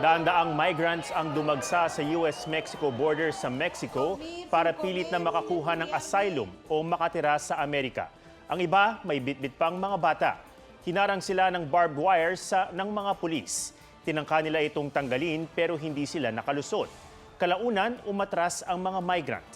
Daan-daang migrants ang dumagsa sa US-Mexico border sa Mexico para pilit na makakuha ng asylum o makatira sa Amerika. Ang iba, may bitbit pang mga bata. Hinarang sila ng barbed wire sa, ng mga pulis. Tinangka nila itong tanggalin pero hindi sila nakalusot. Kalaunan, umatras ang mga migrant.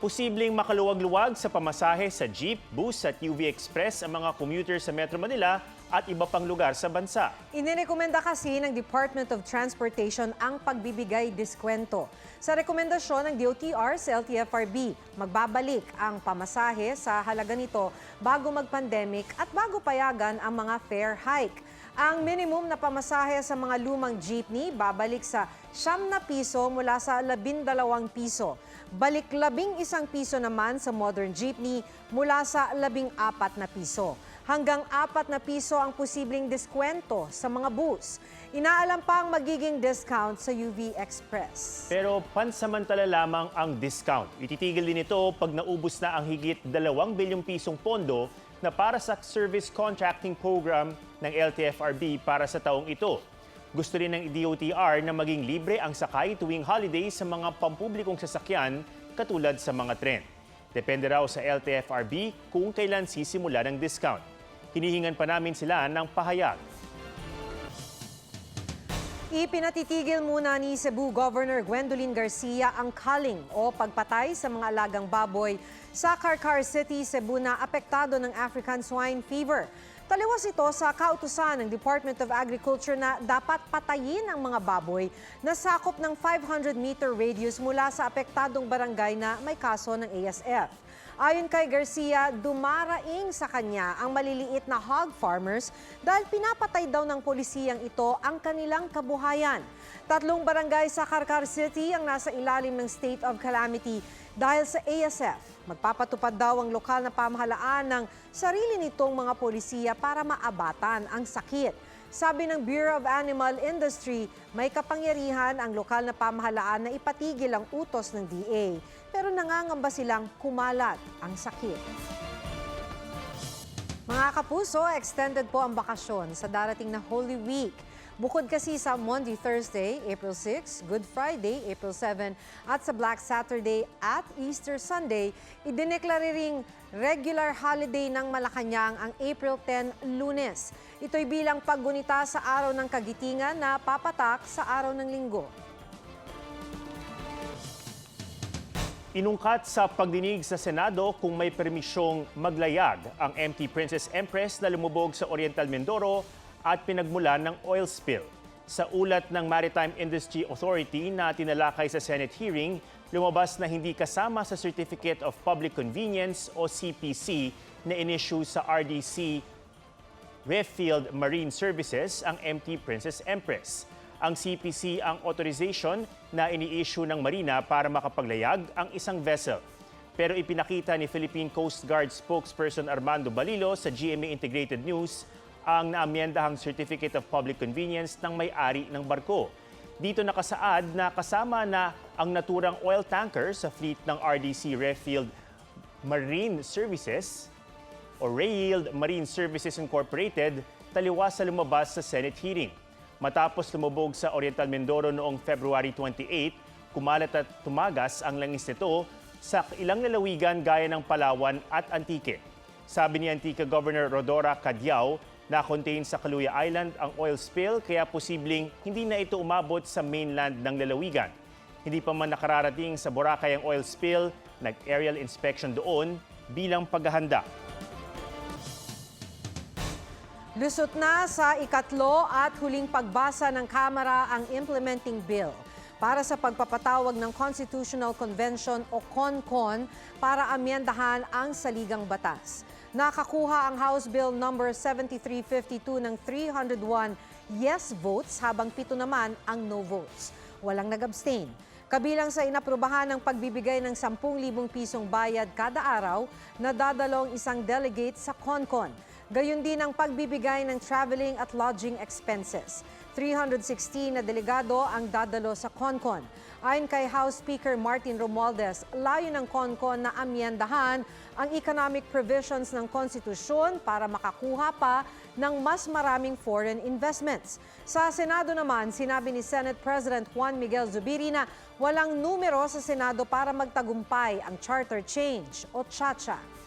Posibleng makaluwag-luwag sa pamasahe sa jeep, bus at UV Express ang mga commuter sa Metro Manila at iba pang lugar sa bansa. Inirekomenda kasi ng Department of Transportation ang pagbibigay diskwento. Sa rekomendasyon ng DOTR sa LTFRB, magbabalik ang pamasahe sa halaga nito bago mag-pandemic at bago payagan ang mga fare hike. Ang minimum na pamasahe sa mga lumang jeepney babalik sa siyam na piso mula sa labindalawang piso. Balik labing isang piso naman sa modern jeepney mula sa labing apat na piso. Hanggang apat na piso ang posibleng diskwento sa mga bus. Inaalam pa ang magiging discount sa UV Express. Pero pansamantala lamang ang discount. Ititigil din ito pag naubos na ang higit 2 bilyong pisong pondo na para sa service contracting program ng LTFRB para sa taong ito. Gusto rin ng DOTR na maging libre ang sakay tuwing holiday sa mga pampublikong sasakyan katulad sa mga tren. Depende raw sa LTFRB kung kailan sisimula ng discount. Hinihingan pa namin sila ng pahayag. Ipinatitigil muna ni Cebu Governor Gwendolyn Garcia ang culling o pagpatay sa mga alagang baboy sa Carcar City, Cebu na apektado ng African swine fever. Taliwas ito sa kautusan ng Department of Agriculture na dapat patayin ang mga baboy na sakop ng 500-meter radius mula sa apektadong barangay na may kaso ng ASF. Ayon kay Garcia, dumaraing sa kanya ang maliliit na hog farmers dahil pinapatay daw ng polisiyang ito ang kanilang kabuhayan. Tatlong barangay sa Carcar City ang nasa ilalim ng state of calamity dahil sa ASF. Magpapatupad daw ang lokal na pamahalaan ng sarili nitong mga polisiya para maabatan ang sakit. Sabi ng Bureau of Animal Industry, may kapangyarihan ang lokal na pamahalaan na ipatigil ang utos ng DA. Pero nangangamba silang kumalat ang sakit. Mga kapuso, extended po ang bakasyon sa darating na Holy Week. Bukod kasi sa Monday, Thursday, April 6, Good Friday, April 7, at sa Black Saturday at Easter Sunday, idineklara ring regular holiday ng Malacanang ang April 10, Lunes. Ito'y bilang paggunita sa araw ng kagitingan na papatak sa araw ng linggo. Inungkat sa pagdinig sa Senado kung may permisyong maglayag ang MT Princess Empress na lumubog sa Oriental Mindoro at pinagmulan ng oil spill. Sa ulat ng Maritime Industry Authority na tinalakay sa Senate hearing, lumabas na hindi kasama sa Certificate of Public Convenience o CPC na inissue sa RDC Redfield Marine Services ang MT Princess Empress. Ang CPC ang authorization na ini-issue ng Marina para makapaglayag ang isang vessel. Pero ipinakita ni Philippine Coast Guard spokesperson Armando Balilo sa GMA Integrated News ang naamyendahang Certificate of Public Convenience ng may-ari ng barko. Dito nakasaad na kasama na ang naturang oil tanker sa fleet ng RDC Redfield Marine Services o Rayield Marine Services Incorporated taliwas sa lumabas sa Senate hearing. Matapos lumubog sa Oriental Mindoro noong February 28, kumalat at tumagas ang langis nito sa ilang lalawigan gaya ng Palawan at Antique. Sabi ni Antique Governor Rodora Cadyao na contain sa Kaluya Island ang oil spill kaya posibleng hindi na ito umabot sa mainland ng lalawigan. Hindi pa man nakararating sa Boracay ang oil spill, nag-aerial inspection doon bilang paghahanda. Lusot na sa ikatlo at huling pagbasa ng Kamara ang implementing bill para sa pagpapatawag ng Constitutional Convention o CONCON para amyendahan ang saligang batas. Nakakuha ang House Bill number 7352 ng 301 yes votes habang pito naman ang no votes. Walang nag-abstain. Kabilang sa inaprubahan ng pagbibigay ng 10,000 pisong bayad kada araw na dadalong isang delegate sa CONCON. Gayon din ang pagbibigay ng traveling at lodging expenses. 316 na delegado ang dadalo sa CONCON. Ayon kay House Speaker Martin Romualdez, layo ng CONCON na amyendahan ang economic provisions ng konstitusyon para makakuha pa ng mas maraming foreign investments. Sa Senado naman, sinabi ni Senate President Juan Miguel Zubiri na walang numero sa Senado para magtagumpay ang charter change o CHACHA.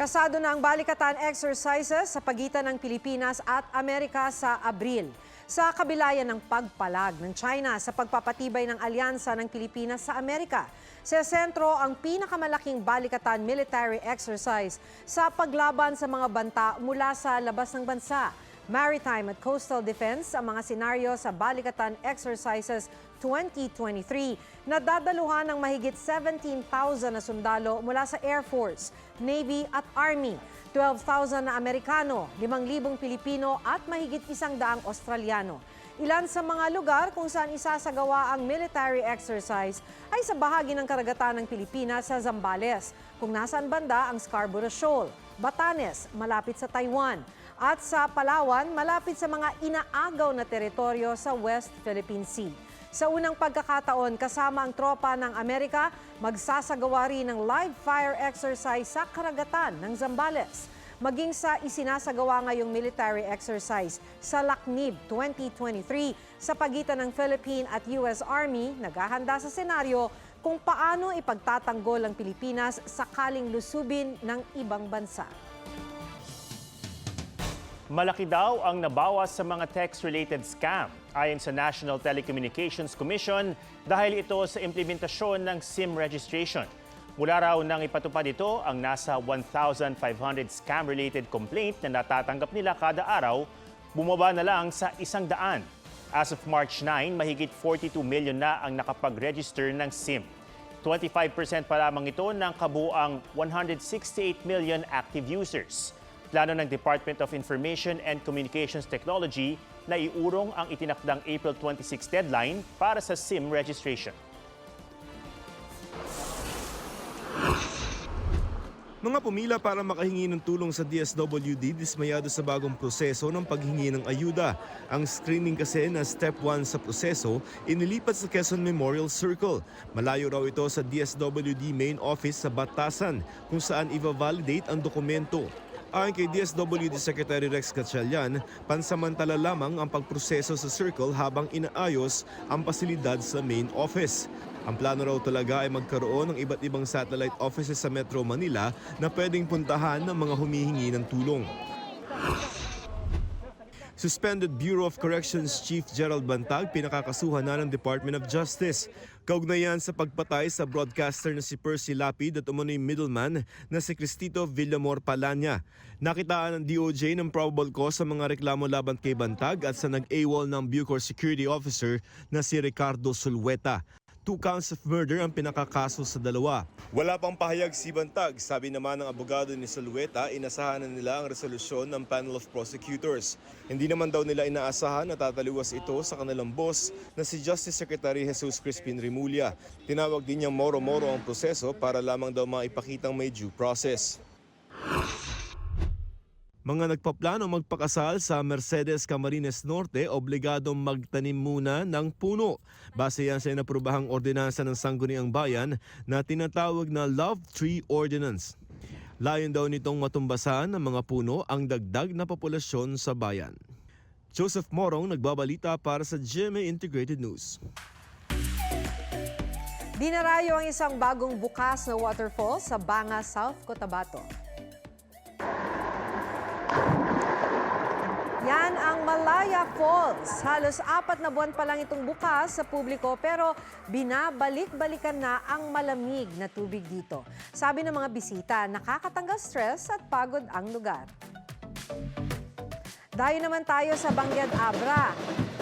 Kasado na ang balikatan exercises sa pagitan ng Pilipinas at Amerika sa Abril. Sa kabilayan ng pagpalag ng China sa pagpapatibay ng alyansa ng Pilipinas sa Amerika. Sa sentro ang pinakamalaking balikatan military exercise sa paglaban sa mga banta mula sa labas ng bansa. Maritime at Coastal Defense ang mga senaryo sa Balikatan Exercises 2023 na dadaluhan ng mahigit 17,000 na sundalo mula sa Air Force, Navy at Army, 12,000 na Amerikano, 5,000 Pilipino at mahigit isang daang Australiano. Ilan sa mga lugar kung saan isasagawa ang military exercise ay sa bahagi ng karagatan ng Pilipinas sa Zambales, kung nasaan banda ang Scarborough Shoal, Batanes, malapit sa Taiwan, at sa Palawan, malapit sa mga inaagaw na teritoryo sa West Philippine Sea. Sa unang pagkakataon, kasama ang tropa ng Amerika, magsasagawa rin ng live fire exercise sa karagatan ng Zambales. Maging sa isinasagawa ngayong military exercise sa Laknib 2023 sa pagitan ng Philippine at US Army, naghahanda sa senaryo kung paano ipagtatanggol ang Pilipinas sakaling lusubin ng ibang bansa. Malaki daw ang nabawas sa mga text-related scam ayon sa National Telecommunications Commission dahil ito sa implementasyon ng SIM registration. Mula raw nang ipatupad ito ang nasa 1,500 scam-related complaint na natatanggap nila kada araw, bumaba na lang sa isang daan. As of March 9, mahigit 42 million na ang nakapag-register ng SIM. 25% pa lamang ito ng kabuang 168 million active users. Plano ng Department of Information and Communications Technology na iurong ang itinakdang April 26 deadline para sa SIM registration. Mga pumila para makahingi ng tulong sa DSWD dismayado sa bagong proseso ng paghingi ng ayuda. Ang screening kasi na step 1 sa proseso inilipat sa Quezon Memorial Circle. Malayo raw ito sa DSWD main office sa Batasan kung saan i-validate ang dokumento. Ayon kay DSWD Secretary Rex Gatchalian, pansamantala lamang ang pagproseso sa Circle habang inaayos ang pasilidad sa main office. Ang plano raw talaga ay magkaroon ng iba't ibang satellite offices sa Metro Manila na pwedeng puntahan ng mga humihingi ng tulong. Suspended Bureau of Corrections Chief Gerald Bantag pinakakasuhan na ng Department of Justice. Kaugnayan sa pagpatay sa broadcaster na si Percy Lapid at umano'y middleman na si Cristito Villamor Palanya. Nakitaan ng DOJ ng probable cause sa mga reklamo laban kay Bantag at sa nag-AWOL ng Bucor Security Officer na si Ricardo Sulweta. Two counts of murder ang pinakakaso sa dalawa. Wala pang pahayag si Bantag. Sabi naman ng abogado ni Sulweta, inasahan na nila ang resolusyon ng panel of prosecutors. Hindi naman daw nila inaasahan na tataliwas ito sa kanilang boss na si Justice Secretary Jesus Crispin Rimulya. Tinawag din niyang moro-moro ang proseso para lamang daw maipakitang may due process. Mga nagpaplano magpakasal sa Mercedes Camarines Norte obligadong magtanim muna ng puno. Base yan sa inaprubahang ordinansa ng Sangguniang Bayan na tinatawag na Love Tree Ordinance. Layon daw nitong matumbasan ng mga puno ang dagdag na populasyon sa bayan. Joseph Morong nagbabalita para sa GMA Integrated News. Dinarayo ang isang bagong bukas na waterfall sa Banga, South Cotabato. Yan ang Malaya Falls. Halos apat na buwan pa lang itong bukas sa publiko pero binabalik-balikan na ang malamig na tubig dito. Sabi ng mga bisita, nakakatanggal stress at pagod ang lugar. Dayo naman tayo sa Bangyad Abra.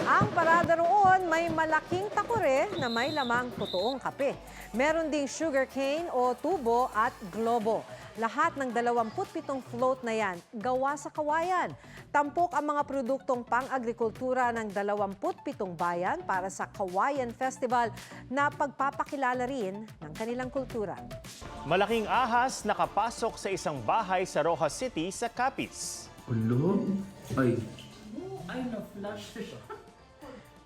Ang parada roon may malaking takure na may lamang totoong kape. Meron ding sugarcane o tubo at globo. Lahat ng 27 float na yan gawa sa kawayan. Tampok ang mga produktong pang-agrikultura ng 27 bayan para sa Kawayan Festival na pagpapakilala rin ng kanilang kultura. Malaking ahas nakapasok sa isang bahay sa Rojas City sa Capiz. Ulo? Ay, Ay, na-flash siya.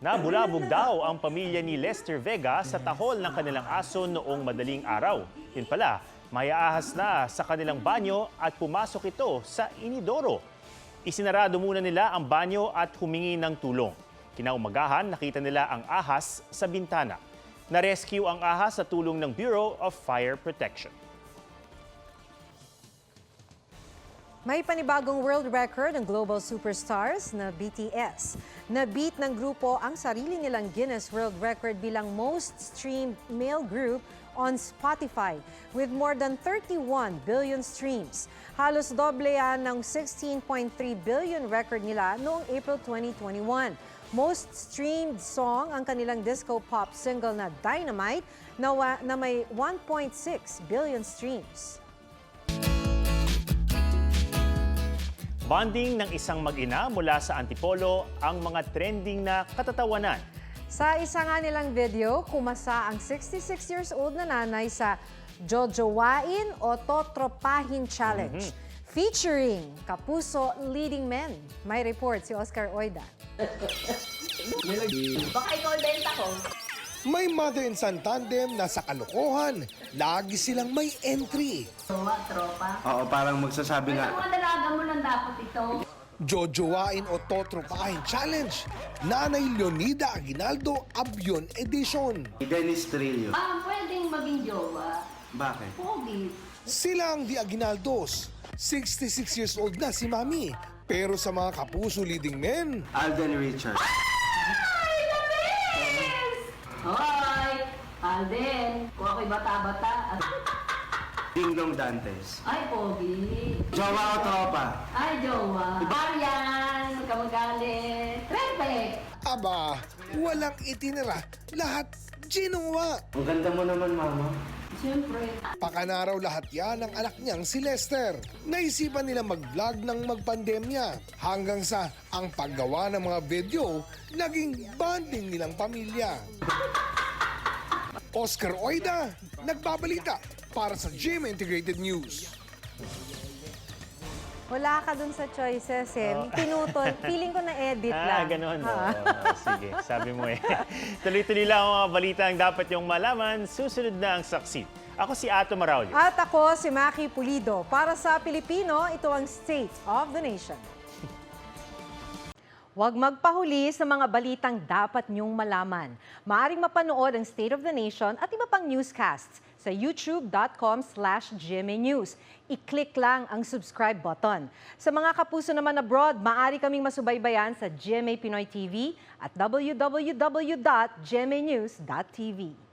Nabulabog daw ang pamilya ni Lester Vega sa tahol ng kanilang aso noong madaling araw. Yun pala, may ahas na sa kanilang banyo at pumasok ito sa inidoro. Isinarado muna nila ang banyo at humingi ng tulong. Kinaumagahan, nakita nila ang ahas sa bintana. Na-rescue ang ahas sa tulong ng Bureau of Fire Protection. May panibagong world record ng global superstars na BTS. Na-beat ng grupo ang sarili nilang Guinness World Record bilang most streamed male group on Spotify with more than 31 billion streams. Halos doble yan ng 16.3 billion record nila noong April 2021. Most streamed song ang kanilang disco pop single na Dynamite na, wa- na may 1.6 billion streams. Bonding ng isang mag-ina mula sa Antipolo ang mga trending na katatawanan. Sa isa nga nilang video, kumasa ang 66 years old na nanay sa Jojowain o Totropahin Challenge. Featuring Kapuso Leading Men. May report si Oscar Oida. Baka ikaw benta ko. May mother and son tandem na sa kalokohan. Lagi silang may entry. Tropa, tropa. Oo, parang magsasabi Ay, nga, mga dalaga mo lang dapat ito. Jojowain o Totropahin Challenge. Nanay Leonida Aguinaldo Abion Edition. Dennis Trillo. Ah, pwedeng maging jowa. Bakit? Pogi. Sila ang di Aguinaldos. 66 years old na si Mami. Pero sa mga kapuso leading men, Alden Richards. Ay, the best! Hoy! Alden, kung ako'y bata-bata. Dong Dantes. Ay, pogi. Jowa o tropa? Ay, jowa. Marian, huwag ka magalit. Pepe! aba, walang itinira. Lahat ginawa. Ang ganda mo naman, mama. Siyempre. Pakanaraw lahat yan ng anak niyang si Lester. Naisipan nila mag-vlog ng magpandemya hanggang sa ang paggawa ng mga video naging bonding nilang pamilya. Oscar Oida, nagbabalita para sa GM Integrated News. Wala ka dun sa choices eh. Pinutol. Feeling ko na-edit Ah, lang. ganun. Ha? Oo, sige, sabi mo eh. Tuloy-tuloy lang ang mga balita ang dapat yung malaman. Susunod na ang saksi. Ako si Ato Maraulio. At ako si Maki Pulido. Para sa Pilipino, ito ang State of the Nation. Huwag magpahuli sa mga balitang dapat niyong malaman. Maaring mapanood ang State of the Nation at iba pang newscasts sa youtube.com slash News. I-click lang ang subscribe button. Sa mga kapuso naman abroad, maaari kaming masubaybayan sa GMA Pinoy TV at www.gmanews.tv.